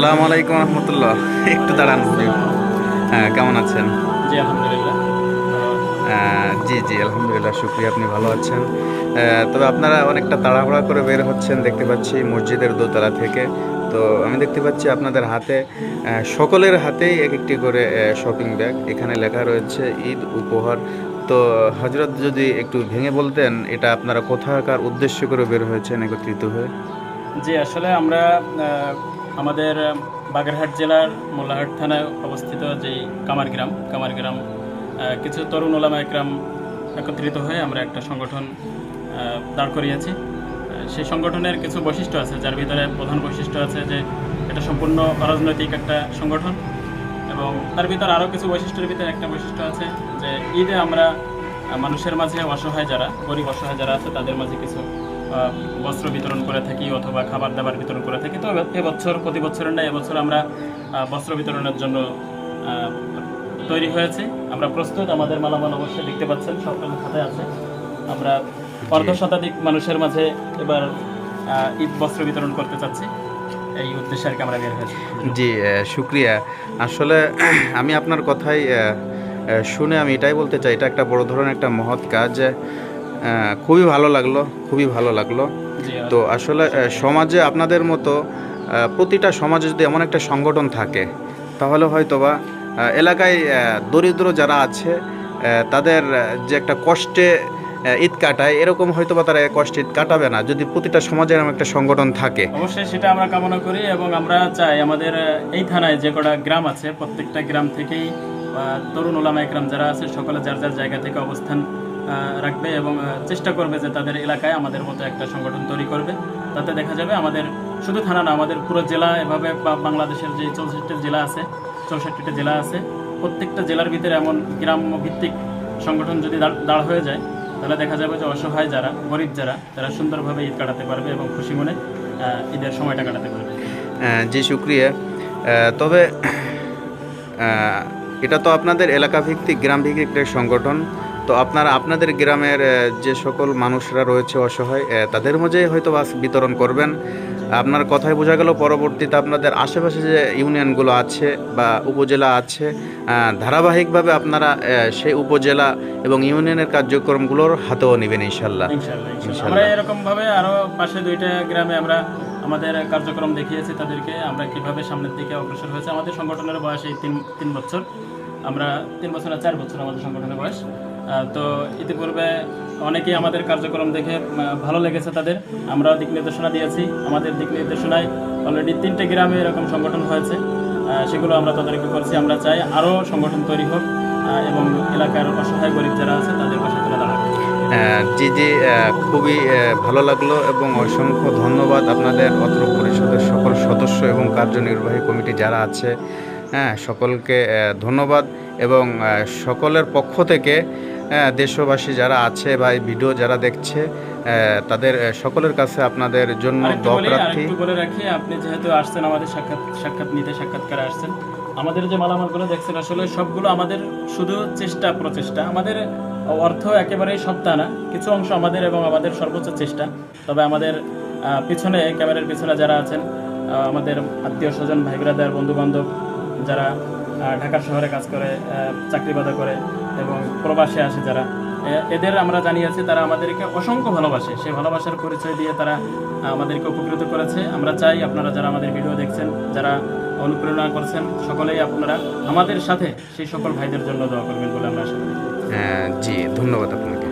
আসসালামু আলাইকুম রহমতুল্লাহ। একটু দাঁড়ান হ্যাঁ কেমন আছেন? জি আলহামদুলিল্লাহ। জি জি আলহামদুলিল্লাহ শুক্রিয়া আপনি ভালো আছেন? তবে আপনারা অনেকটা তাড়াহুড়া করে বের হচ্ছেন দেখতে পাচ্ছি মসজিদের দোতলা থেকে। তো আমি দেখতে পাচ্ছি আপনাদের হাতে সকলের হাতেই এক একটি করে শপিং ব্যাগ এখানে লেখা রয়েছে ঈদ উপহার। তো হজরত যদি একটু ভেঙে বলতেন এটা আপনারা কোথাকার উদ্দেশ্য করে বের হয়েছেন একত্রিত হয়ে? জি আসলে আমরা আমাদের বাগেরহাট জেলার মোল্লাহাট থানায় অবস্থিত যে কামার গ্রাম কামার গ্রাম আহ, কিছু তরুণ ওলামা একরাম একত্রিত হয়ে আমরা একটা সংগঠন দাঁড় করিয়েছি। সেই সংগঠনের কিছু বৈশিষ্ট্য আছে যার ভিতরে প্রধান বৈশিষ্ট্য আছে যে এটা সম্পূর্ণ অরাজনৈতিক একটা সংগঠন এবং তার ভিতর আরও কিছু বৈশিষ্ট্যের ভিতরে একটা বৈশিষ্ট্য আছে যে ঈদে আমরা মানুষের মাঝে অসহায় যারা গরিব অসহায় যারা আছে তাদের মাঝে কিছু বস্ত্র বিতরণ করে থাকি অথবা খাবার দাবার বিতরণ করে থাকি, তো এব- এবছর প্রতি বছরের না এবছর আমরা বস্ত্র বিতরণের জন্য তৈরি হয়েছে। আমরা প্রস্তুত, আমাদের মালামাল অবশ্যই দেখতে পাচ্ছেন সরকারের খাতায় আছে। আমরা অর্ধ শতাধিক মানুষের মাঝে এবার ঈদ বস্ত্র বিতরণ করতে চাচ্ছি। এই উদ্দেশ্যে আর কি আমরা জি শুক্রিয়া। আসলে, আমি আপনার কথাই শুনে আমি এটাই বলতে চাই, এটা একটা বড় ধরনের একটা মহৎ কাজ। খুবই ভালো লাগল, খুবই ভালো লাগল। তো আসলে সমাজে আপনাদের মতো প্রতিটা সমাজে যদি এমন একটা সংগঠন থাকে, তাহলে হয়তোবা এলাকায় দরিদ্র যারা আছে তাদের যে একটা কষ্টে ঈদ কাটায়, এরকম হয়তো বা তারা কষ্টে ঈদ কাটাবে না, যদি প্রতিটা সমাজের এরকম একটা সংগঠন থাকে। অবশ্যই সেটা আমরা কামনা করি এবং আমরা চাই আমাদের এই থানায় যে কটা গ্রাম আছে, প্রত্যেকটা গ্রাম থেকেই তরুণ ওলামা গ্রাম যারা আছে, সকলে যার যার জায়গা থেকে অবস্থান রাখবে এবং চেষ্টা করবে যে তাদের এলাকায় আমাদের মতো একটা সংগঠন তৈরি করবে। তাতে দেখা যাবে আমাদের শুধু থানা না, আমাদের পুরো জেলা এভাবে বা বাংলাদেশের যে চৌষট্টি জেলা আছে, চৌষট্টিটা জেলা আছে, প্রত্যেকটা জেলার ভিতরে এমন গ্রাম ভিত্তিক সংগঠন যদি দাঁড় হয়ে যায়, তাহলে দেখা যাবে যে অসহায় যারা, গরিব যারা, তারা সুন্দরভাবে ঈদ কাটাতে পারবে এবং খুশি মনে ঈদের সময়টা কাটাতে পারবে। জি, শুক্রিয়া। তবে এটা তো আপনাদের এলাকা ভিত্তিক গ্রাম ভিত্তিক সংগঠন। তো আপনারা আপনাদের গ্রামের যে সকল মানুষরা রয়েছে অসহায় তাদের মাঝে হয়তো বাস বিতরণ করবেন। আপনার কথায় বোঝা গেল পরবর্তীতে আপনাদের আশেপাশে যে ইউনিয়নগুলো আছে বা উপজেলা আছে ধারাবাহিকভাবে আপনারা সেই উপজেলা এবং ইউনিয়নের কার্যক্রমগুলোর হাতেও নেবেন ইনশাল্লাহ। আমরা এরকম ভাবে আরও পাশে দুইটা গ্রামে আমরা আমাদের কার্যক্রম দেখিয়েছি তাদেরকে আমরা কীভাবে সামনের দিকে অগ্রসর হয়েছে। আমাদের সংগঠনের বয়স এই তিন তিন বছর। আমরা তিন বছর না চার বছর আমাদের সংগঠনের বয়স। তো ইতিপূর্বে অনেকেই আমাদের কার্যক্রম দেখে ভালো লেগেছে তাদের। আমরা দিক নির্দেশনা দিয়েছি। আমাদের দিক নির্দেশনায় অলরেডি তিনটে গ্রামে এরকম সংগঠন হয়েছে। সেগুলো আমরা তদারকি করছি। আমরা চাই আরও সংগঠন তৈরি হোক এবং এলাকার অসহায় গরিব যারা আছে তাদের পাশে তুলে দাঁড়াক। জি জি খুবই ভালো লাগল এবং অসংখ্য ধন্যবাদ আপনাদের অত্র পরিষদের সকল সদস্য এবং কার্যনির্বাহী কমিটি যারা আছে। হ্যাঁ সকলকে ধন্যবাদ এবং সকলের পক্ষ থেকে দেশবাসী যারা আছে বা এই ভিডিও যারা দেখছে তাদের সকলের কাছে আপনাদের জন্য আরেকটু দোয়া বলি রাখি আপনি যেহেতু আসছেন আমাদের সাক্ষাৎ সাক্ষাৎ নিতে সাক্ষাৎকারে আসছেন আমাদের যে মালামালগুলো দেখছেন আসলে সবগুলো আমাদের শুধু চেষ্টা প্রচেষ্টা। আমাদের অর্থ একেবারেই সব তা না কিছু অংশ আমাদের এবং আমাদের সর্বোচ্চ চেষ্টা। তবে আমাদের পিছনে ক্যামেরার পিছনে যারা আছেন আমাদের আত্মীয় স্বজন ভাই ব্রাদার বন্ধু বান্ধব যারা ঢাকা শহরে কাজ করে চাকরি বাদা করে এবং প্রবাসে আসে যারা। এদের আমরা জানিয়েছি তারা আমাদেরকে অসংখ্য ভালোবাসে। সেই ভালোবাসার পরিচয় দিয়ে তারা আমাদেরকে উপকৃত করেছে। আমরা চাই আপনারা যারা আমাদের ভিডিও দেখছেন যারা অনুপ্রেরণা করছেন সকলেই আপনারা আমাদের সাথে সেই সকল ভাইদের জন্য দোয়া করবেন বলে আমরা আশা করি। আহ, জি ধন্যবাদ আপনাকে।